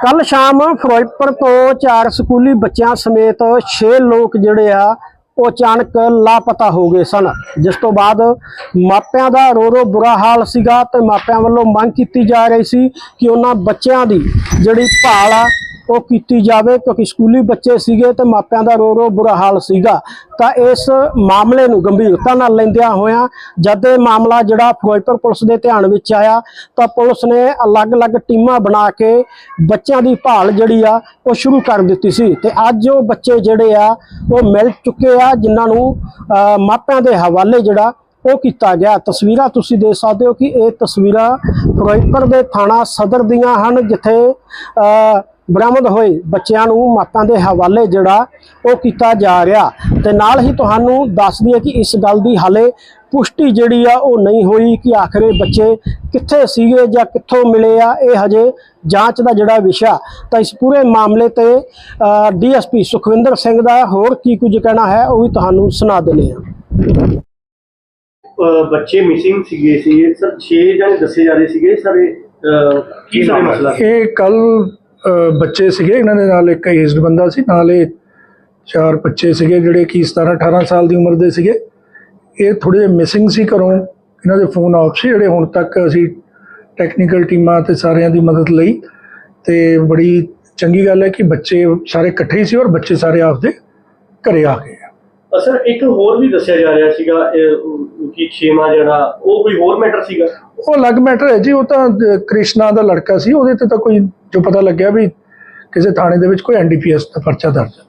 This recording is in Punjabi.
ਕੱਲ ਸ਼ਾਮ ਫਿਰੋਜ਼ਪੁਰ ਤੋਂ ਚਾਰ ਸਕੂਲੀ ਬੱਚਿਆਂ ਸਮੇਤ 6 ਲੋਕ ਜਿਹੜੇ ਆ, ਉਹ ਅਚਾਨਕ ਲਾਪਤਾ ਹੋ ਗਏ ਸਨ। ਜਿਸ ਤੋਂ ਬਾਅਦ ਮਾਪਿਆਂ ਦਾ ਰੋ ਰੋ ਬੁਰਾ ਹਾਲ ਸੀਗਾ ਤੇ ਮਾਪਿਆਂ ਵੱਲੋਂ ਮੰਗ ਕੀਤੀ ਜਾ ਰਹੀ ਸੀ ਕਿ ਉਹਨਾਂ ਬੱਚਿਆਂ ਦੀ ਜਿਹੜੀ ਭਾਲ ਆ ਉਹ ਕੀਤੀ ਜਾਵੇ, ਕਿਉਂਕਿ ਸਕੂਲੀ ਬੱਚੇ ਸੀਗੇ ਤੇ ਮਾਪਿਆਂ ਦਾ ਰੋ ਰੋ ਬੁਰਾ ਹਾਲ ਸੀਗਾ। ਤਾਂ ਇਸ ਮਾਮਲੇ ਨੂੰ ਗੰਭੀਰਤਾ ਨਾਲ ਲੈਂਦਿਆਂ ਹੋਇਆਂ, ਜਦ ਇਹ ਮਾਮਲਾ ਜਿਹੜਾ ਫਿਰੋਜ਼ਪੁਰ ਪੁਲਿਸ ਦੇ ਧਿਆਨ ਵਿੱਚ ਆਇਆ, ਤਾਂ ਪੁਲਿਸ ਨੇ ਅਲੱਗ-ਅਲੱਗ ਟੀਮਾਂ ਬਣਾ ਕੇ ਬੱਚਿਆਂ ਦੀ ਭਾਲ ਜਿਹੜੀ ਆ, ਉਹ ਸ਼ੁਰੂ ਕਰ ਦਿੱਤੀ ਸੀ। ਤੇ ਅੱਜ ਉਹ ਬੱਚੇ ਜਿਹੜੇ ਆ, ਉਹ ਮਿਲ ਚੁੱਕੇ ਆ, ਜਿਨ੍ਹਾਂ ਨੂੰ ਮਾਪਿਆਂ ਦੇ ਹਵਾਲੇ ਜਿਹੜਾ, ਉਹ ਕੀਤਾ ਗਿਆ। ਤਸਵੀਰਾਂ ਤੁਸੀਂ ਦੇਖ ਸਕਦੇ ਹੋ ਕਿ ਇਹ ਤਸਵੀਰਾਂ ਫਿਰੋਜ਼ਪੁਰ ਦੇ ਥਾਣਾ ਸਦਰ ਦੀਆਂ ਹਨ, ਜਿੱਥੇ ਬਰਾਮਦ ਹੋਏ। ਬੱਚਿਆਂ ਨੂੰ ਮਾਪਿਆਂ ਦੇ ਹਵਾਲੇ ਜਿਹੜਾ ਉਹ ਕੀਤਾ ਜਾ ਰਿਹਾ। ਤੇ ਨਾਲ ਹੀ ਤੁਹਾਨੂੰ ਦੱਸ ਦਈਏ ਕਿ ਇਸ ਗੱਲ ਦੀ ਹਾਲੇ ਪੁਸ਼ਟੀ ਜਿਹੜੀ ਆ ਉਹ ਨਹੀਂ ਹੋਈ ਕਿ ਆਖਰ ਬੱਚੇ ਕਿੱਥੇ ਸੀਗੇ ਜਾਂ ਕਿੱਥੋਂ ਮਿਲੇ ਆ ਇਹ ਹਜੇ ਜਾਂਚ ਦਾ ਜਿਹੜਾ ਵਿਸ਼ਾ। ਤਾਂ ਇਸ ਪੂਰੇ ਮਾਮਲੇ ਤੇ ਡੀਐਸਪੀ ਸੁਖਵਿੰਦਰ ਸਿੰਘ ਦਾ ਹੋਰ ਕੀ ਕੁਝ ਕਹਿਣਾ ਹੈ ਉਹ ਵੀ ਤੁਹਾਨੂੰ ਸੁਣਾ ਦਿੰਦੇ ਹਾਂ। ਅਹ ਬੱਚੇ ਮਿਸਿੰਗ ਸੀਗੇ ਸੀ ਸਰ 6 ਜਣੇ ਦੱਸੇ ਜਾ ਰਹੇ ਸੀਗੇ। ਸਰ ਕੀ ਮਸਲਾ? ਇਹ ਕੱਲ ਬੱਚੇ ਸੀਗੇ, ਇਹਨਾਂ ਦੇ ਨਾਲ ਇੱਕ ਏਜਡ ਬੰਦਾ ਸੀ, ਨਾਲ ਇਹ ਚਾਰ ਬੱਚੇ ਸੀਗੇ ਜਿਹੜੇ ਕਿ 17 18 ਸਾਲ ਦੀ ਉਮਰ ਦੇ ਸੀਗੇ। ਇਹ ਥੋੜੇ ਜਿਹਾ ਮਿਸਿੰਗ ਸੀ ਘਰੋਂ। ਇਹਨਾਂ ਦੇ ਫੋਨ ਆਫ ਸੀ, ਜਿਹੜੇ ਹੁਣ ਤੱਕ ਅਸੀਂ ਟੈਕਨੀਕਲ ਟੀਮਾਂ ਤੇ ਸਾਰਿਆਂ ਦੀ ਮਦਦ ਲਈ। ਤੇ ਬੜੀ ਚੰਗੀ ਗੱਲ ਹੈ ਕਿ ਬੱਚੇ ਸਾਰੇ ਇਕੱਠੇ ਹੀ ਸੀ ਔਰ ਬੱਚੇ ਸਾਰੇ ਆਪਦੇ ਘਰੇ ਆ ਗਏ। ਸਰ, ਇੱਕ ਹੋਰ ਵੀ ਦੱਸਿਆ ਜਾ ਰਿਹਾ ਸੀਗਾ ਕਿ ਛੇਵਾਂ ਜਿਹੜਾ, ਉਹ ਕੋਈ ਹੋਰ ਮੈਟਰ ਸੀਗਾ? ਉਹ ਅਲੱਗ ਮੈਟਰ ਹੈ ਜੀ, ਉਹ ਤਾਂ ਕ੍ਰਿਸ਼ਨਾ ਦਾ ਲੜਕਾ ਸੀ, ਉਹਦੇ ਤੇ ਤਾਂ ਕੋਈ ਜੋ ਪਤਾ ਲੱਗਿਆ ਵੀ ਕਿਸੇ ਥਾਣੇ ਦੇ ਵਿੱਚ ਕੋਈ ਐਨਡੀਪੀਐਸ ਦਾ ਪਰਚਾ ਦਰਜ ਹੈ।